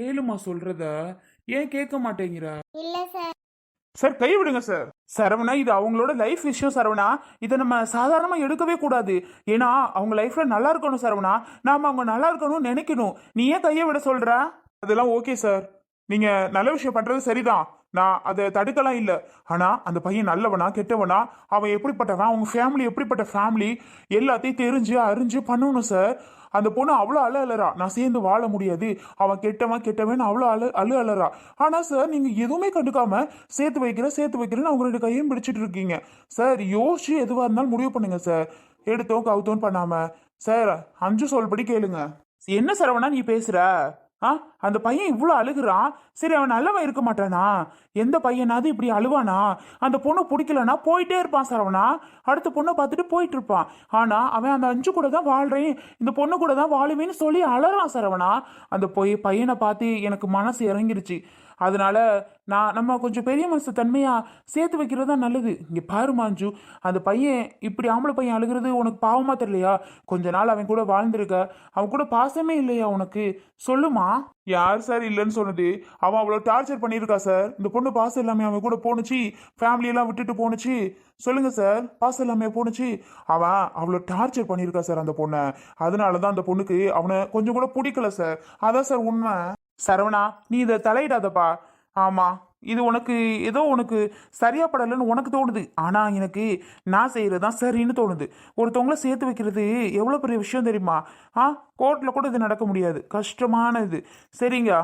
கேளுமா சொல்றத. ஏன் கேட்க மாட்டேங்கிற? இல்ல சார். சார் கை விடுங்க சார். சரவணா இது அவங்களோட லைஃப் விஷயம் சரவணா. இதை நம்ம சாதாரணமா எடுக்கவே கூடாது. ஏன்னா அவங்க லைஃப்ல நல்லா இருக்கணும் சரவணா. நாம அவங்க நல்லா இருக்கணும்னு நினைக்கணும். நீ ஏன் கையை விட சொல்ற? அதெல்லாம் ஓகே சார். நீங்க நல்ல விஷயம் பண்றது சரிதான். நான் அதை தடுக்கலாம் இல்லை. ஆனால் அந்த பையன் நல்லவனா கெட்டவனா அவன் எப்படிப்பட்டவன் அவங்க ஃபேமிலி எப்படிப்பட்ட ஃபேமிலி எல்லாத்தையும் தெரிஞ்சு அறிஞ்சு பண்ணணும் சார் அந்த பொண்ணு அவ்வளோ அழ அலறா நான் சேர்ந்து வாழ முடியாது. அவன் கெட்டவன் கெட்டவன் அவ்வளோ அழு அழு அலறா ஆனால் சார் நீங்கள் எதுவுமே கண்டுக்காம சேர்த்து வைக்கிற சேர்த்து வைக்கிறேன்னு அவங்க ரெண்டு கையும் பிடிச்சிட்டு இருக்கீங்க. சார் யோசிச்சு எதுவாக இருந்தாலும் முடிவு பண்ணுங்க சார் எடுத்தோம் கவுத்தோன்னு பண்ணாமல் சார் அஞ்சு சொல்படி கேளுங்க. என்ன சரவணா நீ பேசுகிற ஆ அந்த பையன் இவ்வளோ அழுகுறான் சரி அவன் நல்லவன் இருக்க மாட்டானா? எந்த பையனாவது இப்படி அழுவானா? அந்த பொண்ணு பிடிக்கலனா போயிட்டே இருப்பான் சரவணா. அடுத்த பொண்ணை பார்த்துட்டு போயிட்டு இருப்பான். ஆனால் அவன் அந்த அஞ்சு கூட தான் வாழ்றேன். இந்த பொண்ணு கூட தான் வாழுவேன்னு சொல்லி அழறான் சரவணா. அந்த பொய் பையனை பார்த்து எனக்கு மனசு இறங்கிருச்சு. அதனால நான் நம்ம கொஞ்சம் பெரிய மனசு தன்மையாக சேர்த்து வைக்கிறது தான் நல்லது. இங்கே பாரு மாஞ்சு அந்த பையன் இப்படி ஆம்பளை பையன் அழுகிறது உனக்கு பாவமாக தெரியலையா? கொஞ்ச நாள் அவன் கூட வாழ்ந்திருக்க அவன் கூட பாசமே இல்லையா உனக்கு? சொல்லுமா? யார் சார் இல்லைன்னு சொன்னது? அவன் அவ்வளோ டார்ச்சர் பண்ணியிருக்கா சார். இந்த பொண்ணு பாசம் எல்லாமே அவன் கூட போணுச்சு ஃபேமிலியெல்லாம் விட்டுட்டு போணுச்சு. சொல்லுங்கள் சார் பாசம் எல்லாமே போணுச்சு? அவன் அவ்வளோ டார்ச்சர் பண்ணியிருக்கா சார் அந்த பொண்ணை. அதனால தான் அந்த பொண்ணுக்கு அவனை கொஞ்சம் கூட பிடிக்கல சார். அதான் சார் உண்மை. சரவணா நீ இதை தலையிடாதப்பா. ஆமாம் இது உனக்கு ஏதோ உனக்கு சரியா படலைன்னு உனக்கு தோணுது. ஆனால் எனக்கு நான் செய்கிறது தான் சரின்னு தோணுது. ஒருத்தவங்கள சேர்த்து வைக்கிறது எவ்வளோ பெரிய விஷயம் தெரியுமா? ஆ கோர்ட்டில் கூட இது நடக்க முடியாது. கஷ்டமான இது சரிங்க.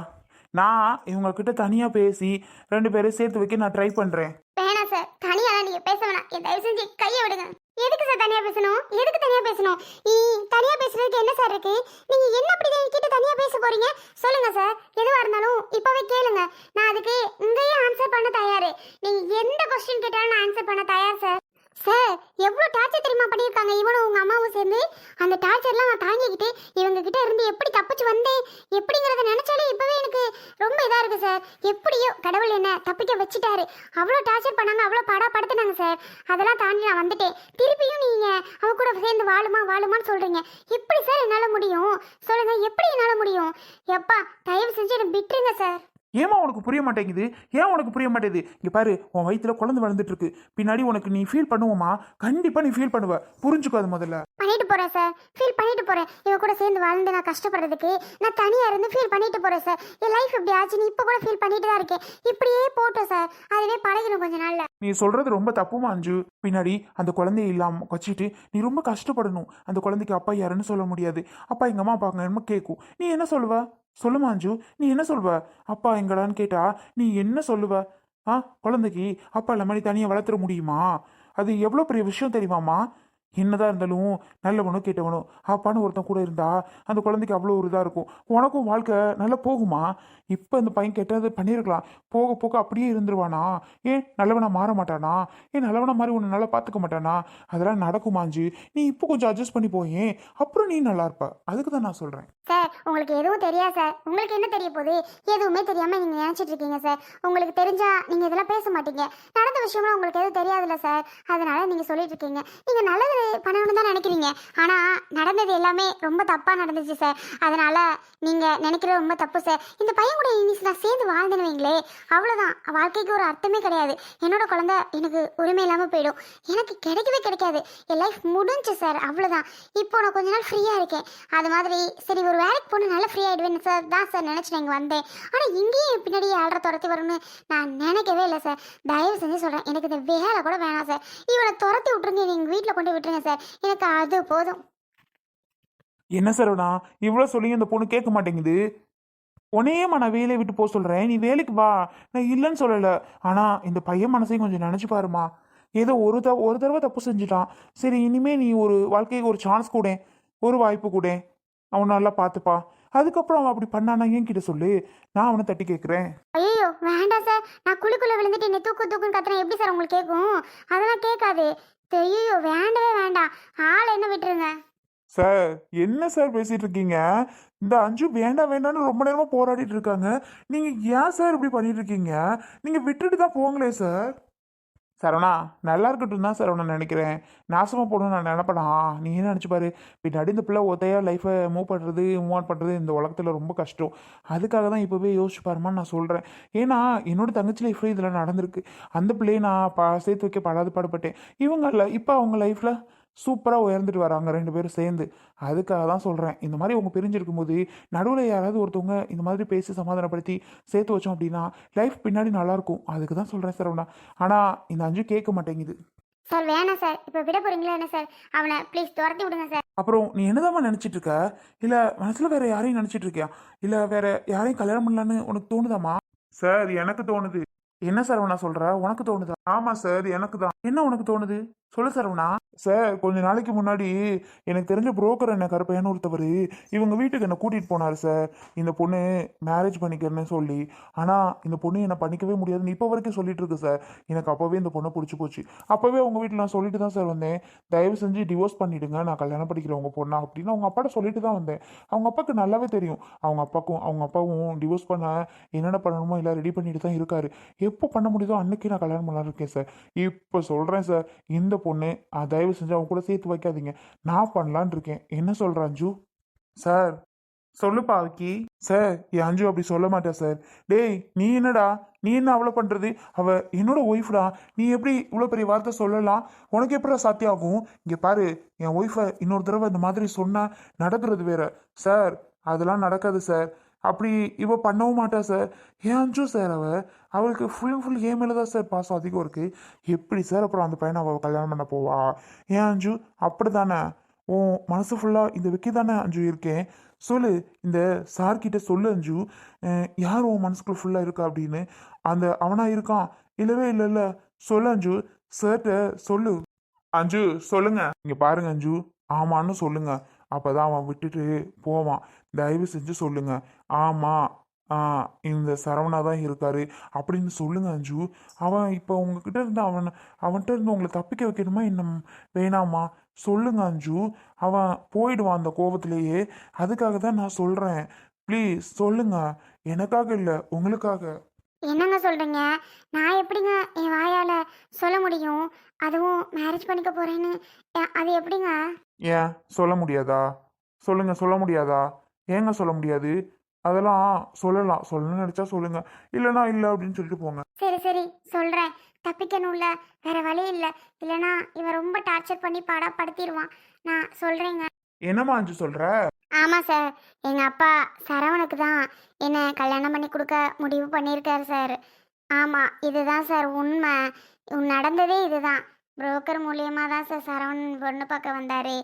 நான் இவங்கக்கிட்ட தனியாக பேசி ரெண்டு பேரும் சேர்த்து வைக்க நான் ட்ரை பண்ணுறேன் வேணாம் சார். தனியா பேச வேணாம். என் தயவு செஞ்சு கையை விடுங்க. எதுக்கு சார் தனியா பேசணும்? எதுக்கு தனியா பேசணும்? ஈ தனியா பேசுறதுக்கு என்ன சார் இருக்கு? நீங்க என்ன அப்படி என்கிட்ட தனியா பேச போறீங்க? சொல்லுங்க சார். எதுவா இருந்தாலும் இப்பவே கேளுங்க. நான் அதுக்கு இங்கேயே ஆன்சர் பண்ண தயாரு. நீங்க எந்த கொஸ்டின் கேட்டாலும் நான் ஆன்சர் பண்ண தயார் சார். சார் எவ்வளோ டார்ச்சர் தெரியுமா பண்ணியிருக்காங்க? இவனும் உங்கள் அம்மாவும் சேர்ந்து அந்த டார்ச்சர்லாம் நான் தாங்கிக்கிட்டு இவங்க கிட்ட இருந்து எப்படி தப்பிச்சு வந்தேன்? எப்படிங்கிறத நினச்சாலே இப்போவே எனக்கு ரொம்ப இதாக இருக்குது சார் எப்படியோ கடவுள் என்ன தப்பிக்க வச்சுட்டாரு. அவ்வளோ டார்ச்சர் பண்ணாங்க அவ்வளோ படா படுத்துனாங்க சார் அதெல்லாம் தாண்டி நான் வந்துட்டேன். திருப்பியும் நீங்கள் அவ கூட சேர்ந்து வாழுமா வாழுமான்னு சொல்கிறீங்க எப்படி சார் என்னால் முடியும்? சொல்லுங்கள் எப்படி என்னால் முடியும்? எப்பா தயவு செஞ்சு என்னை விட்டுருங்க சார் ஏமா உனக்கு புரிய மாட்டேங்குது? ஏன் உனக்கு புரிய மாட்டேங்குது? இங்க பாரு உன் வயித்துல குழந்தை வளர்ந்துட்டு இருக்கு பின்னாடி உனக்கு நீ ஃபீல் பண்ணுவோமா கண்டிப்பா நீ ஃபீல் பண்ணுவ. புரிஞ்சுக்கோ அது முதல்ல. பண்ணிட்டு போறேன் சார் ஃபீல் பண்ணிட்டு போறேன். இவ கூட சேர்ந்து வாழ்ந்து நான் கஷ்டப்படுறதுக்கு நான் தனியா இருந்து ஃபீல் பண்ணிட்டு போறேன் சார் என் லைஃப் இப்படி ஆச்சுன்னு இப்போ கூட ஃபீல் பண்ணிட்டு தான் இருக்கேன். இப்படியே போட்டோம் சார் அதுவே பழகிடும் கொஞ்ச நாள்ல. நீ சொல்றது ரொம்ப தப்புமா அஞ்சு. பின்னாடி அந்த குழந்தைய இல்லாம வச்சுட்டு நீ ரொம்ப கஷ்டப்படணும். அந்த குழந்தைக்கு அப்பா யாருன்னு சொல்ல முடியாது. அப்பா எங்க அம்மா அப்பாங்க கேட்கும் நீ என்ன சொல்லுவ? சொல்லுமா அஞ்சு நீ என்ன சொல்வ? அப்பா எங்கடான்னு கேட்டா நீ என்ன சொல்லுவ? ஆ குழந்தைக்கு அப்பா இல்லாம நீ தனியாக வளர்த்துற முடியுமா? அது எவ்வளோ பெரிய விஷயம் தெரியுமாம்மா? என்னதான் இருந்தாலும் நல்லவனும் கெட்டவனும் அப்பான்னு ஒருத்தன் கூட இருந்தா அந்த குழந்தைக்கு அவ்வளோ ஒரு இதாக இருக்கும். உனக்கும் வாழ்க்கை நல்லா போகுமா? இப்போ அந்த பையன் கெட்டது பண்ணியிருக்கலாம் போக போக அப்படியே இருந்துருவானா? ஏன் நல்லவனா மாற மாட்டானா? ஏன் நல்லவனா மாதிரி உன்னை நல்லா பார்த்துக்க மாட்டானா? அதெல்லாம் நடக்குமாஞ்சு நீ இப்போ கொஞ்சம் அட்ஜஸ்ட் பண்ணி போயேன் அப்புறம் நீ நல்லா இருப்ப. அதுக்கு தான் நான் சொல்கிறேன் சார் உங்களுக்கு எதுவும் தெரியாது சார்? உங்களுக்கு என்ன தெரிய போகுது? எதுவுமே தெரியாம நீங்க நினைச்சிட்டு இருக்கீங்க சார். உங்களுக்கு தெரிஞ்சா நீங்க இதெல்லாம் பேச மாட்டீங்க. நடந்த விஷயம்லாம் உங்களுக்கு எதுவும் தெரியாதுல்ல சார். அதனால நீங்க சொல்லிட்டு இருக்கீங்க. நீங்க நல்லது பண்ணணும்னு தான் நினைக்கிறீங்க. ஆனா நடந்தது எல்லாமே ரொம்ப தப்பா நடந்துச்சு சார் அதனால நீங்க நினைக்கிறது ரொம்ப தப்பு சார் இந்த பையன் கூட இனி நான் சேர்ந்து வாழ்ந்துனுவீங்களே அவ்வளோதான் அவ்வளவுதான். வாழ்க்கைக்கு ஒரு அர்த்தமே கிடையாது. என்னோட குழந்தை எனக்கு உரிமை இல்லாம போயிடும். எனக்கு கிடைக்கவே கிடைக்காது. என் லைஃப் முடிஞ்சு சார் அவ்வளவுதான். இப்போ நான் கொஞ்ச நாள் ஃப்ரீயா இருக்கேன். அது மாதிரி சரி ஒரு வேலைக்கு போன நல்லா ஃப்ரீ ஆயிடுவேன் சார் தான் சார் நினைச்சு இங்க வந்தேன். ஆனா இங்கேயும் பின்னாடி ஆள்ற துரத்தி வரும்னு நான் நினைக்கவே இல்லை சார் தயவு செஞ்சு சொல்றேன். எனக்கு இந்த வேலை கூட வேணாம் சார் இவனை துரத்தி விட்டுருங்க நீங்க வீட்டில் கொண்டு விட்டுருங்க சார். எனக்கு அது போதும். என்ன சரவணா இவ்வளோ சொல்லி அந்த பொண்ணு கேட்க மாட்டேங்குது. உன்னையேம்மா நான் வேலையை விட்டு போக சொல்கிறேன் நீ வேலைக்கு வா. நான் இல்லைன்னு சொல்லலை. ஆனால் இந்த பையன் மனசையும் கொஞ்சம் நினச்சி பாருமா ஏதோ ஒரு த ஒரு தடவை தப்பு செஞ்சுட்டான். சரி இனிமே நீ ஒரு வாழ்க்கைக்கு ஒரு சான்ஸ் கூட. ஒரு வாய்ப்பு கூட. அவன் நல்லா பார்த்துப்பா. அதுக்கப்புறம் அவன் அப்படி பண்ணானா என்கிட்ட சொல்லு. நான் அவனை தட்டி கேட்குறேன். ஐயோ வேண்டாம் சார். நான் குழிக்குள்ள விழுந்துட்டு என்ன தூக்கு தூக்குன்னு கத்துறேன். எப்படி சார் உங்களுக்கு கேட்கும்? அதெல்லாம் கேட்காது. ஐயோ வேண்டவே வேண்டாம். ஆள் என்ன விட்டுருங்க? சார் என்ன சார் பேசிட்டு இருக்கீங்க இந்த அஞ்சு வேண்டாம் வேண்டாம்னு ரொம்ப நேரமா போராடிட்டு இருக்காங்க நீங்க ஏன் சார் இப்படி பண்ணிட்டு இருக்கீங்க நீங்க விட்டுட்டு தான் போங்களே சார். சரவணா நல்லா இருக்கட்டும் தான் சரவணா நினைக்கிறேன். நாசமாக போகணும்னு நான் நினைப்பேனா? நீ என்ன நினச்சி பாரு? பின்னாடி இந்த பிள்ளை ஒத்தையாக லைஃப்பை மூவ் பண்ணுறது மூவ் ஆன் பண்ணுறது இந்த உலகத்தில் ரொம்ப கஷ்டம். அதுக்காக தான் இப்போவே யோசிச்சு பாருமான்னு நான் சொல்கிறேன் ஏன்னா என்னோட தங்கச்சி லைஃப்பில் இதில் நடந்திருக்கு. அந்த பிள்ளையை நான் பா சேர்த்து வைக்க படாது பாடுபட்டேன். இவங்க இல்லை இப்போ அவங்க லைஃப்பில் சூப்பராக உயர்ந்துட்டு வராங்க ரெண்டு பேரும் சேர்ந்து. அதுக்காக தான் சொல்கிறேன் இந்த மாதிரி அவங்க பிரிஞ்சிருக்கும் போது நடுவில் யாராவது ஒருத்தவங்க இந்த மாதிரி பேசி சமாதானப்படுத்தி சேர்த்து வச்சோம் அப்படின்னா லைஃப் பின்னாடி நல்லாயிருக்கும் அதுக்கு தான் சொல்கிறேன் சரவணா. ஆனால் இந்த அஞ்சு கேட்க மாட்டேங்குது. சார் வேணாம் சார். இப்போ விட போறீங்களா என்ன சார்? அவனை ப்ளீஸ் துரத்தி விடுங்க சார். அப்புறம் நீ என்னதாம்மா நினச்சிட்டு இருக்க? இல்லை மனசில் வேற யாரையும் நினச்சிட்டு இருக்கியா? இல்லை வேற யாரையும் கல்யாணம் பண்ணலான்னு உனக்கு தோணுதாம்மா? சார் எனக்கு தோணுது. என்ன சரவணா சொல்ற? உனக்கு தோணுதா? ஆமா சார் எனக்கு தான். என்ன உனக்கு தோணுது? சொல்லு சரவணா. சார் கொஞ்ச நாளைக்கு முன்னாடி எனக்கு தெரிஞ்ச புரோக்கர் என்ன கருப்பையான ஒருத்தவர் இவங்க வீட்டுக்கு என்னை கூட்டிகிட்டு போனார் சார் இந்த பொண்ணு மேரேஜ் பண்ணிக்கிறேன்னு சொல்லி. ஆனால் இந்த பொண்ணு என்னை பண்ணிக்கவே முடியாதுன்னு இப்போ வரைக்கும் சொல்லிட்டு இருக்கு சார் எனக்கு அப்போவே இந்த பொண்ணை பிடிச்சி போச்சு. அப்போவே அவங்க வீட்டில் நான் சொல்லிட்டு தான் சார் வந்தேன். தயவு செஞ்சு டிவோர்ஸ் பண்ணிடுங்க. நான் கல்யாணம் படிக்கிறேன் உங்கள் பொண்ணா அப்படின்னு அவங்க அப்பாட்ட சொல்லிட்டு தான் வந்தேன். அவங்க அப்பாவுக்கு நல்லாவே தெரியும். அவங்க அப்பாக்கும் அவங்க அப்பாவும் டிவோர்ஸ் பண்ண என்னென்ன பண்ணணுமோ எல்லாம் ரெடி பண்ணிட்டு தான் இருக்காரு. எப்போ பண்ண முடியுதோ அன்னைக்கு நான் கல்யாணம் பண்ணலாம் இருக்கேன் சார் இப்போ சொல்கிறேன் சார் இந்த பொண்ணு அஹ், தயவு செஞ்சு அவங்க கூட சேர்த்து வைக்காதீங்க. நான் பண்ணலான் இருக்கேன். என்ன சொல்கிறேன் அஞ்சு? சார். சொல்லுப்பா விக்கி. சார். என் அஞ்சு அப்படி சொல்ல மாட்டேன் சார். டேய் நீ என்னடா? நீ என்ன அவ்வளோ பண்ணுறது அவ என்னோட ஒய்ஃப்டா நீ எப்படி இவ்வளோ பெரிய வார்த்தை சொல்லலாம்? உனக்கு எப்படா சாத்தியாகும்? இங்கே பாரு என் ஒய்ஃபை இன்னொரு தடவை இந்த மாதிரி சொன்னால் நடக்கிறது வேற. சார் அதெல்லாம் நடக்காது சார். அப்படி இவ பண்ணவும் மாட்டா சார் ஏன் அஞ்சு சார் அவ? அவளுக்கு ஃபுல் அண்ட் ஃபுல் ஏன் மேலே தான் சார் பாசம் அதிகம் இருக்கு? எப்படி சார் அப்புறம் அந்த பையனை அவள் கல்யாணம் பண்ண போவா? ஏன் அஞ்சு? அப்படி தானே உன் மனசு ஃபுல்லாக இந்த விக்கி தானே அஞ்சு இருக்கேன். சொல்லு இந்த சார்கிட்ட சொல்லு அஞ்சு. யார் உன் மனசுக்குள்ள ஃபுல்லாக இருக்கா அப்படின்னு. அந்த அவனா இருக்கான். இல்லவே இல்லை இல்லை சொல்லு அஞ்சு. சார்கிட்ட சொல்லு. அஞ்சு சொல்லுங்க. இங்க பாருங்க அஞ்சு. ஆமான்னு சொல்லுங்க. அப்பதான் அவன் விட்டுட்டு போவான். தயவு செஞ்சு சொல்லுங்க. ஆமா ஆ இந்த சரவணா தான் இருக்காரு அப்படின்னு சொல்லுங்க அஞ்சு. அவன் இப்போ உங்ககிட்ட இருந்து அவன் அவன்கிட்ட இருந்து உங்களை தப்பிக்க வைக்கணுமா இன்னும் வேணாமா. சொல்லுங்க அஞ்சு. அவன் போயிடுவான் அந்த கோவத்திலேயே. அதுக்காக தான் நான் சொல்றேன். ப்ளீஸ் சொல்லுங்க. எனக்காக இல்லை உங்களுக்காக. என்னங்க சொல்றீங்க? நான் எப்படிங்க என் வாயால சொல்ல முடியும்? அதுவும் மேரேஜ் பண்ணிக்க போறேன்னு. அ- அது எப்படிங்க? ஏன்? சொல்ல முடியாதா? சொல்லுங்க சொல்ல முடியாதா? ஏங்க சொல்ல முடியாது? அதெல்லாம் சொல்லலாம். சொல்லணும்னு நினைச்சா சொல்லுங்க. இல்லைன்னா இல்லை அப்படின்னு சொல்லிட்டு போங்க. சரி சரி. சொல்றேன். தப்பிக்கணும்ல. வேற வழி இல்லை. இல்லைன்னா இவன் ரொம்ப டார்ச்சர் பண்ணி பாடப்படுத்திடுவான் நான் சொல்றேங்க. என்னம்மா அஞ்சு சொல்ற? ஆமாம் சார். எங்கள் அப்பா சரவணுக்கு தான் என்னை கல்யாணம் பண்ணி கொடுக்க முடிவு பண்ணியிருக்காரு சார். ஆமாம் இதுதான் சார் உண்மை. நடந்ததே இதுதான். புரோக்கர் மூலியமாக தான் சார் சரவணன் பொண்ணு பார்க்க வந்தார்.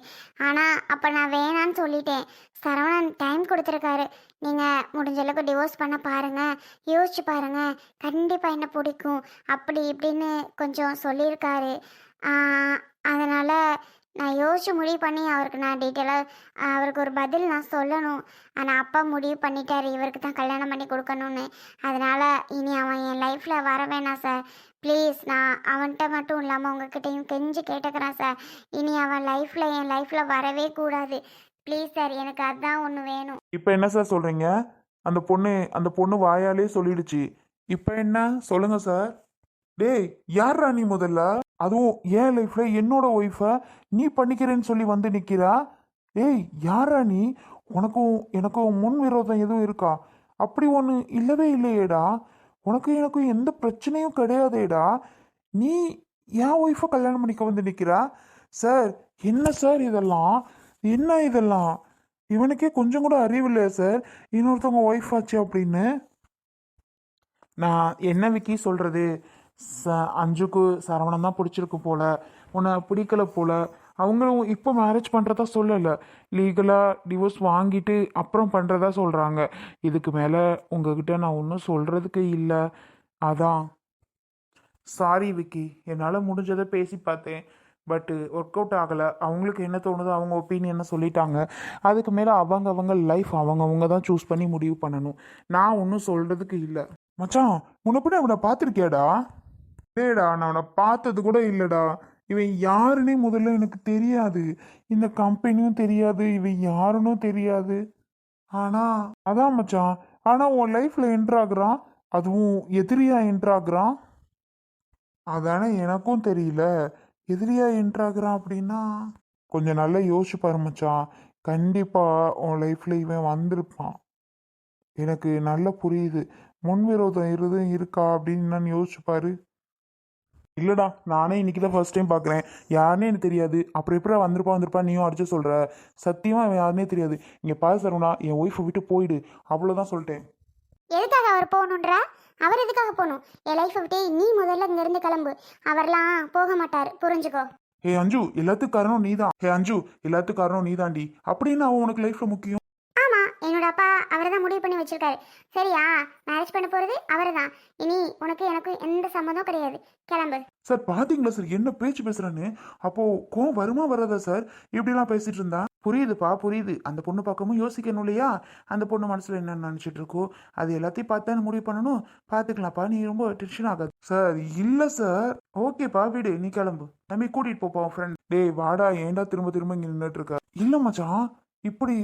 ஆனால் அப்போ நான் வேணான்னு சொல்லிட்டேன். சரவணன் டைம் கொடுத்துருக்காரு. நீங்கள் முடிஞ்ச அளவுக்கு டிவோர்ஸ் பண்ண பாருங்கள் யோசிச்சு பாருங்கள் கண்டிப்பாக என்ன பிடிக்கும். அப்படி இப்படின்னு கொஞ்சம் சொல்லியிருக்காரு. அதனால் நான் யோசிச்சு முடிவு பண்ணி அவருக்கு நான் டீட்டெயிலாக அவருக்கு ஒரு பதில் நான் சொல்லணும். ஆனால் அப்பா முடிவு பண்ணிட்டார். இவருக்கு தான் கல்யாணம் பண்ணி கொடுக்கணும்னு. அதனால் இனி அவன் என் லைஃப்பில் வர வேணாம் சார் ப்ளீஸ் நான் அவன்கிட்ட மட்டும் இல்லாமல் உங்ககிட்டயும் கெஞ்சி கேட்டுக்கிறேன் சார் இனி அவன் லைஃப்பில் என் லைஃப்பில் வரவே கூடாது. ப்ளீஸ் சார் எனக்கு அதுதான் ஒன்று வேணும். இப்போ என்ன சார் சொல்கிறீங்க அந்த பொண்ணு அந்த பொண்ணு வாயாலே சொல்லிடுச்சு. இப்போ என்ன? சொல்லுங்கள் சார் டேய் யார்ரா நீ முதல்ல? அதுவும் என் லைஃப்பில் என்னோட ஒய்ஃபை நீ பண்ணிக்கிறேன்னு சொல்லி வந்து நிற்கிறா ஏய் யாரா நீ? உனக்கும் எனக்கும் முன் விரோதம் எதுவும் இருக்கா? அப்படி ஒன்று இல்லவே இல்லையேடா. உனக்கும் எனக்கும் எந்த பிரச்சனையும் கிடையாதேடா. நீ என் ஒய்ஃபை கல்யாணம் பண்ணிக்க வந்து நிற்கிறா சார் என்ன சார் இதெல்லாம்? என்ன இதெல்லாம்? இவனுக்கே கொஞ்சம் கூட அறிவு இல்லையா சார்? இன்னொருத்தவங்க ஒய்ஃப் ஆச்சு அப்படின்னு. நான் என்ன விக்கி சொல்கிறது ச அஞ்சுக்கு சரவணம் தான் பிடிச்சிருக்கு போல உன்னை பிடிக்கல போல. அவங்களும் இப்போ மேரேஜ் பண்ணுறதா சொல்லலை. லீகலாக டிவோர்ஸ் வாங்கிட்டு அப்புறம் பண்ணுறதா சொல்கிறாங்க இதுக்கு மேலே உங்ககிட்ட நான் ஒன்றும் சொல்கிறதுக்கு இல்லை. அதான். சாரி விக்கி. என்னால் முடிஞ்சதை பேசி பார்த்தேன். பட்டு ஒர்க் அவுட் ஆகலை. அவங்களுக்கு என்ன தோணுதோ அவங்க ஒப்பீனியனை சொல்லிட்டாங்க. அதுக்கு மேலே அவங்க அவங்க லைஃப் அவங்கவுங்க தான் சூஸ் பண்ணி முடிவு பண்ணணும். நான் ஒன்றும் சொல்கிறதுக்கு இல்லை. மச்சான் முன்னப்படி அவனை பார்த்துருக்கியாடா? இல்லையடா நான் அவனை பார்த்தது கூட இல்லைடா. இவன் யாருன்னே முதல்ல எனக்கு தெரியாது. இந்த கம்பெனியும் தெரியாது இவன் யாருன்னு தெரியாது. ஆனா அதான் மச்சான். ஆனா உன் லைஃப்ல என்ட்ரு ஆகுறான். அதுவும் எதிரியா என்ட்ராகிறான் அதானே எனக்கும் தெரியல. எதிரியா என்ட்ராகிறான் அப்படின்னா கொஞ்சம் நல்லா யோசிச்சு பாரு மச்சான். கண்டிப்பா உன் லைஃப்ல இவன் வந்திருப்பான். எனக்கு நல்லா புரியுது. முன்விரோதம் இருதும் இருக்கா அப்படின்னு நான் யோசிச்சு பாரு. இல்லடா நானே இன்னைக்கு தான் ஃபர்ஸ்ட் டைம் பார்க்குறேன் யாருன்னே எனக்கு தெரியாது. அப்புறம் எப்படி வந்திருப்பா வந்திருப்பா நீயும் அடிச்சு சொல்ற. சத்தியமா அவன் யாருன்னே தெரியாது. இங்க பாரு சரவணா என் ஒய்ஃபை விட்டு போயிடு. அவ்வளோதான் சொல்லிட்டேன். எதுக்காக அவர் போகணுன்றா அவர் எதுக்காக போகணும்? என் லைஃப்பை விட்டு நீ முதல்ல இங்கேருந்து கிளம்பு. அவர்லாம் போக மாட்டார். புரிஞ்சுக்கோ. ஹே அஞ்சு எல்லாத்துக்கும் காரணம் நீதான். ஹே அஞ்சு எல்லாத்துக்கும் காரணம் நீதாண்டி. அப்படின்னு அவன் உனக்கு லைஃப்ல முக்கியம் ஆமாம் என்னோட அப்பா அவரை தான் முடிவு பண்ணி வச்சிருக்காரு. சரியா? மேரேஜ் பண்ண போறது அவர் தான் இனி உனக்கு எனக்கு எந்த சம்மந்தம் கிடையாது. கிளம்பு. சார் பாத்தீங்களா சார்? என்ன பேச்சு பேசுறான்னு? அப்போ கோவம் வருமா வராதா சார்? இப்படிலாம் பேசிட்டு இருந்தா? புரியுதுப்பா புரியுது. அந்த பொண்ணு பக்கமும் யோசிக்கணும் இல்லையா? அந்த பொண்ணு மனசுல என்ன நினைச்சிட்டு இருக்கோ அது எல்லாத்தையும் பார்த்து முடிவு பண்ணணும். பாத்துக்கலாம்ப்பா நீ ரொம்ப டென்ஷன் ஆகாது. சார் இல்ல சார். ஓகேப்பா விடு. நீ கிளம்பு. தம்பி கூட்டிட்டு போப்பா ஃப்ரெண்ட் டேய் வாடா. ஏன்டா திரும்ப திரும்ப இங்க நின்றுட்டு இருக்க? இல்ல மச்சான் இப்படி